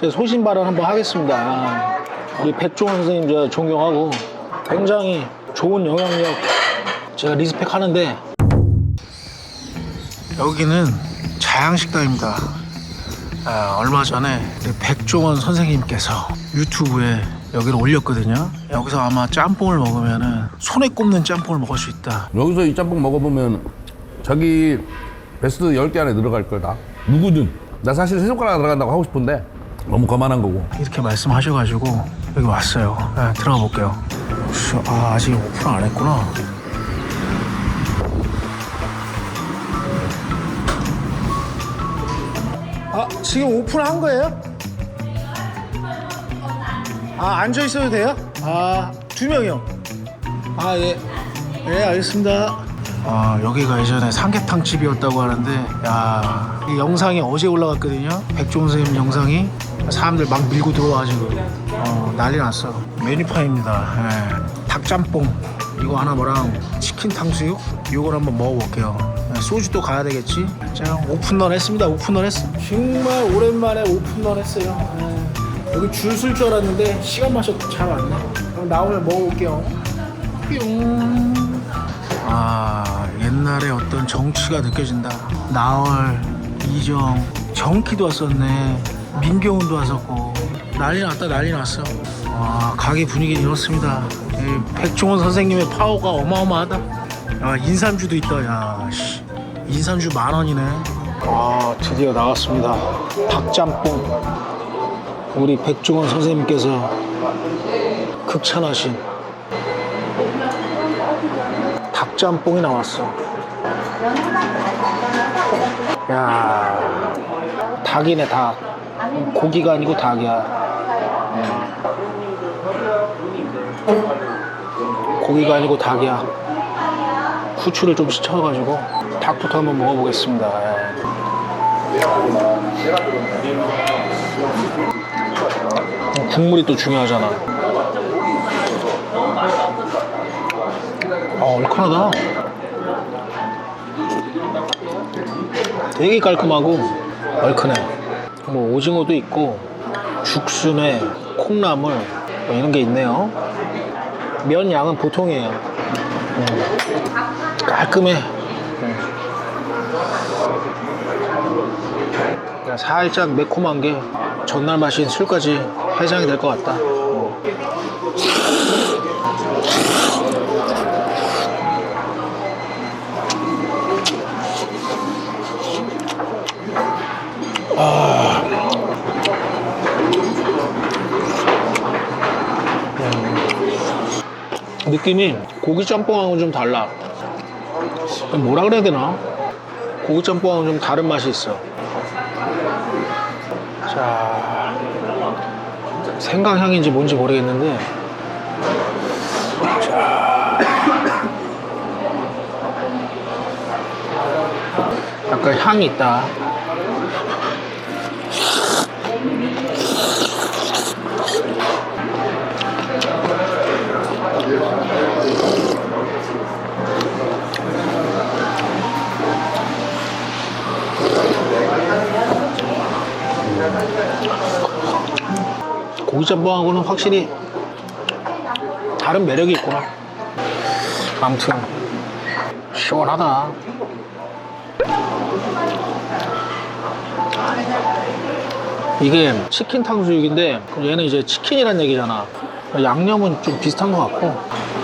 제 소신 발언 한번 하겠습니다. 우리 백종원 선생님 제가 존경하고 굉장히 좋은 영향력 제가 리스펙 하는데 여기는 자양식당입니다. 아, 얼마 전에 우리 백종원 선생님께서 유튜브에 여기를 올렸거든요. 여기서 아마 짬뽕을 먹으면은 손에 꼽는 짬뽕을 먹을 수 있다. 여기서 이 짬뽕 먹어보면 자기 베스트 10개 안에 들어갈 거다. 누구든. 나 사실 세 손가락 들어간다고 하고 싶은데 너무 거만한 거고. 이렇게 말씀하셔가지고 여기 왔어요. 네, 들어가 볼게요. 씨, 아 아직 오픈 안 했구나. 아 지금 오픈한 거예요? 아 앉아 있어도 돼요? 아 두 명이요. 아 예. 네 알겠습니다. 아 여기가 예전에 삼계탕 집이었다고 하는데 야 이 영상이 어제 올라갔거든요. 백종원 선생님 영상이 사람들 막 밀고 들어와가지고 어, 난리 났어. 메뉴판입니다. 예. 닭짬뽕 이거 하나 뭐랑 치킨 탕수육 이걸 한번 먹어볼게요. 예, 소주도 가야 되겠지. 자 오픈런 했습니다. 오픈런 했어. 정말 오랜만에 오픈런 했어요. 예. 여기 줄 쓸 줄 알았는데 시간 마셔도 잘 왔네. 그럼 나오면 먹어볼게요. 뿅. 아 옛날에 어떤 정치가 느껴진다. 나얼, 이정, 정키도 왔었네. 민경훈도 왔었고 난리 났다 난리 났어. 와 가게 분위기는 이렇습니다. 이 백종원 선생님의 파워가 어마어마하다. 야 인삼주도 있다. 야 씨. 인삼주 만 원이네. 아 드디어 나왔습니다. 닭짬뽕. 우리 백종원 선생님께서 극찬하신 닭짬뽕이 나왔어. 야, 닭이네 닭. 고기가 아니고 닭이야. 음. 고기가 아니고 닭이야. 후추를 좀 스쳐가지고 닭부터 한번 먹어보겠습니다. 예. 국물이 또 중요하잖아. 아, 얼큰하다. 되게 깔끔하고 얼큰해. 뭐 오징어도 있고 죽순에 콩나물 뭐 이런 게 있네요. 면 양은 보통이에요. 음. 깔끔해. 음. 살짝 매콤한 게 전날 마신 술까지 해장이 될 것 같다. 느낌이 고기 짬뽕하고는 좀 달라. 뭐라 그래야 되나? 고기 짬뽕하고는 좀 다른 맛이 있어. 자, 생강향인지 뭔지 모르겠는데. 자, 약간 향이 있다. 고기 짬뽕하고는 확실히 다른 매력이 있구나. 아무튼 시원하다. 이게 치킨 탕수육인데 얘는 이제 치킨이란 얘기잖아. 양념은 좀 비슷한 것 같고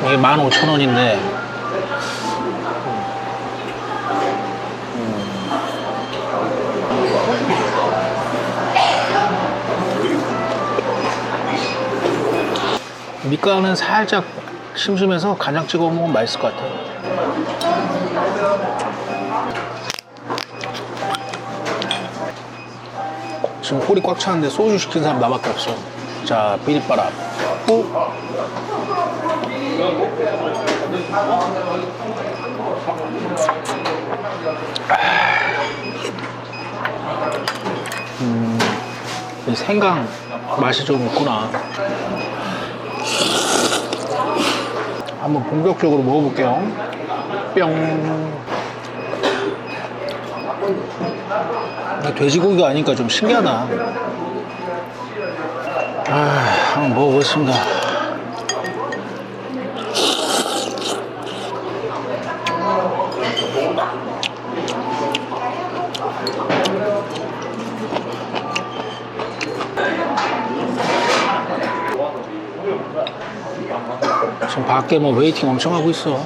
이게 15,000원인데 밑간은 살짝 심심해서 간장 찍어 먹으면 맛있을 것 같아. 지금 홀이 꽉 차는데 소주 시킨 사람 나밖에 없어. 자, 비릿바람. 후. 음, 이 생강 맛이 좀 있구나. 한번 본격적으로 먹어볼게요. 뿅. 이게 돼지고기가 아니니까 좀 신기하다. 아, 한번 먹어보겠습니다. 밖에 뭐 웨이팅 엄청 하고 있어.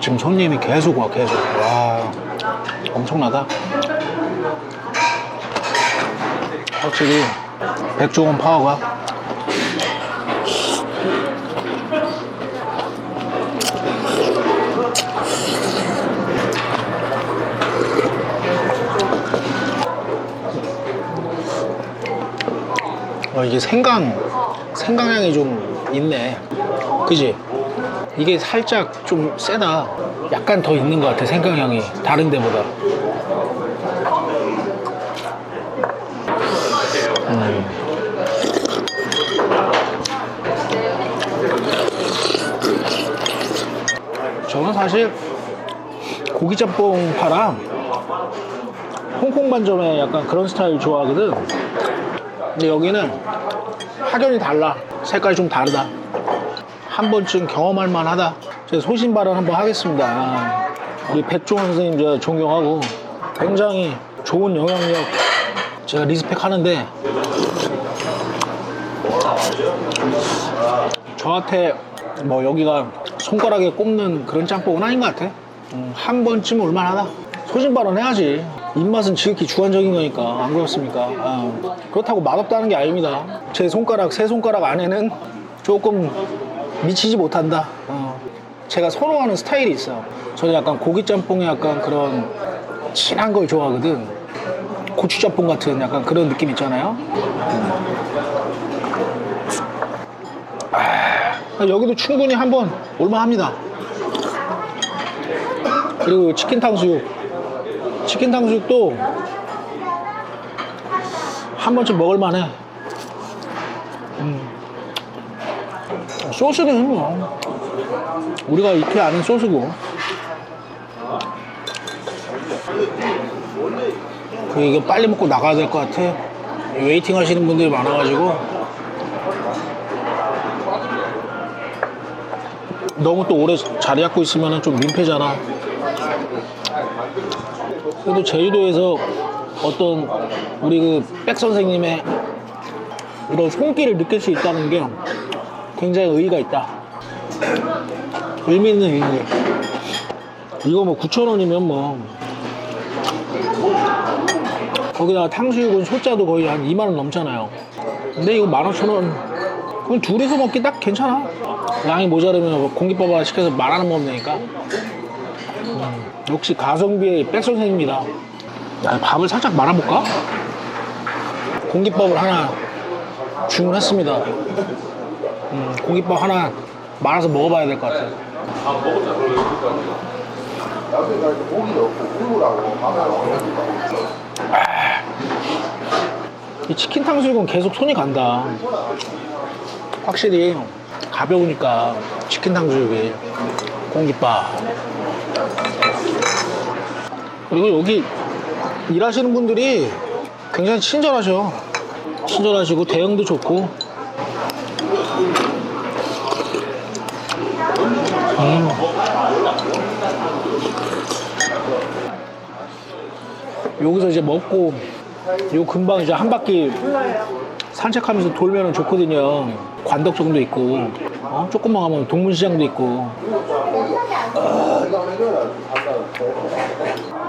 지금 손님이 계속 와 계속. 와 엄청나다. 확실히 백종원 파워가 어, 이게 생강 생강향이 좀 있네. 그지? 이게 살짝 좀 세다. 약간 더 있는 것 같아 생강향이. 다른 데보다. 음. 저는 사실 고기짬뽕 파랑 홍콩 반점에 약간 그런 스타일 좋아하거든 근데 여기는 확연히 달라. 색깔이 좀 다르다. 한 번쯤 경험할 만하다. 제가 소신 발언 한번 하겠습니다. 우리 백종원 선생님 제가 존경하고 굉장히 좋은 영향력 제가 리스펙 하는데 저한테 뭐 여기가 손가락에 꼽는 그런 짬뽕은 아닌 것 같아. 음, 한 번쯤 올만하다. 소신 발언 해야지 입맛은 지극히 주관적인 거니까 안 그렇습니까? 아, 그렇다고 맛없다는 게 아닙니다. 제 손가락 세 손가락 안에는 조금 미치지 못한다. 어, 제가 선호하는 스타일이 있어요. 저는 약간 고기 짬뽕에 약간 그런 진한 걸 좋아하거든. 고추 짬뽕 같은 약간 그런 느낌 있잖아요. 아, 여기도 충분히 한번 올만합니다. 그리고 치킨 탕수육 치킨 탕수육도 한 번쯤 먹을만해. 음. 소스는 뭐 우리가 익히 아는 소스고. 그 이거 빨리 먹고 나가야 될 것 같아. 웨이팅 하시는 분들이 많아가지고. 너무 또 오래 자리 잡고 있으면 좀 민폐잖아 그래도 제주도에서 어떤 우리 그 백 선생님의 이런 손길을 느낄 수 있다는 게 굉장히 의의가 있다. 의미 있는 의미. 이거 뭐 9,000원이면 뭐. 거기다가 탕수육은 소자도 거의 한 2만원 넘잖아요. 근데 이거 15,000원. 그럼 둘이서 먹기 딱 괜찮아. 양이 모자르면 공깃밥 하나 시켜서 말 하나 먹으면 되니까. 음, 역시 가성비의 백 선생님이다. 야, 밥을 살짝 말아볼까? 공깃밥을 하나 주문했습니다. 음, 공깃밥 하나 말아서 먹어봐야 될 것 같아. 아, 이 치킨 탕수육은 계속 손이 간다. 확실히 가벼우니까 치킨 탕수육이 공깃밥. 그리고 여기 일하시는 분들이 굉장히 친절하셔. 친절하시고 대응도 좋고. 음. 여기서 이제 먹고 요 금방 이제 한 바퀴 산책하면서 돌면은 좋거든요. 관덕정도 있고, 어? 조금만 가면 동문시장도 있고.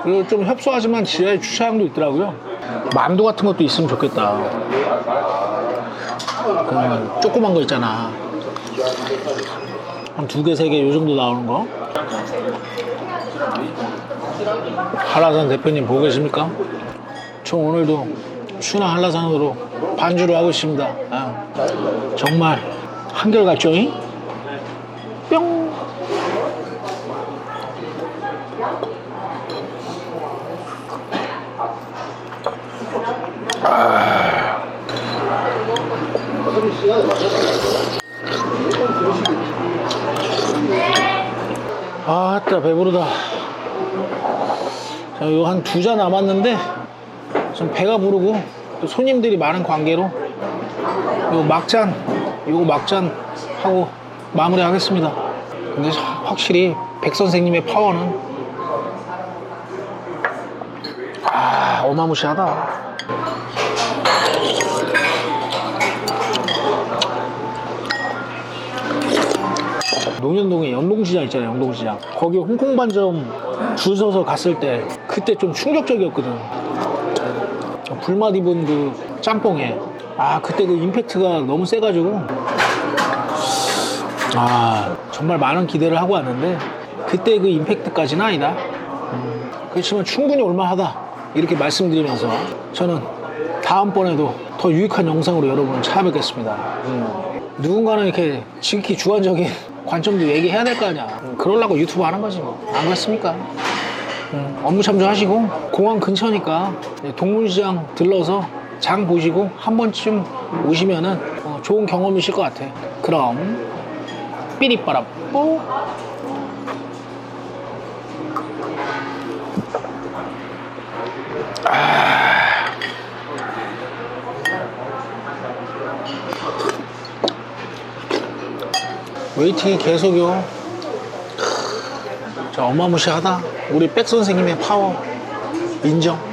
그리고 좀 협소하지만 지하에 주차장도 있더라고요. 만두 같은 것도 있으면 좋겠다. 그 조그만 거 있잖아. 한 두 개, 세 개 요 정도 나오는 거. 한라산 대표님 보고 계십니까? 저 오늘도 순한 한라산으로 반주를 하고 있습니다. 아, 정말 한결같죠? 잉? 뿅! 아따 배부르다. 자 이거 한두 잔 남았는데 좀 배가 부르고 또 손님들이 많은 관계로 요 막잔 요거 막잔 하고 마무리 하겠습니다. 근데 확실히 백 선생님의 파워는 아 어마무시하다 농현동에 영동시장 있잖아요 영동시장. 거기 홍콩 반점 줄 서서 갔을 때 그때 좀 충격적이었거든. 불맛 입은 그 짬뽕에. 아 그때 그 임팩트가 너무 세가지고. 아 정말 많은 기대를 하고 왔는데 그때 그 임팩트까지는 아니다. 음, 그렇지만 충분히 올만하다. 이렇게 말씀드리면서 저는 다음번에도 더 유익한 영상으로 여러분을 찾아뵙겠습니다. 음, 누군가는 이렇게 지극히 주관적인 관점도 얘기해야 될 거 아니야 음, 그러려고 유튜브 하는 거지 뭐 안 그렇습니까 음, 업무 참조하시고 공항 근처니까 네, 동물시장 들러서 장 보시고 한 번쯤 오시면은 어, 좋은 경험이실 것 같아. 그럼 삐리빠라 뽀. 웨이팅이 계속요. 자, 어마무시하다. 우리 백 선생님의 파워 인정.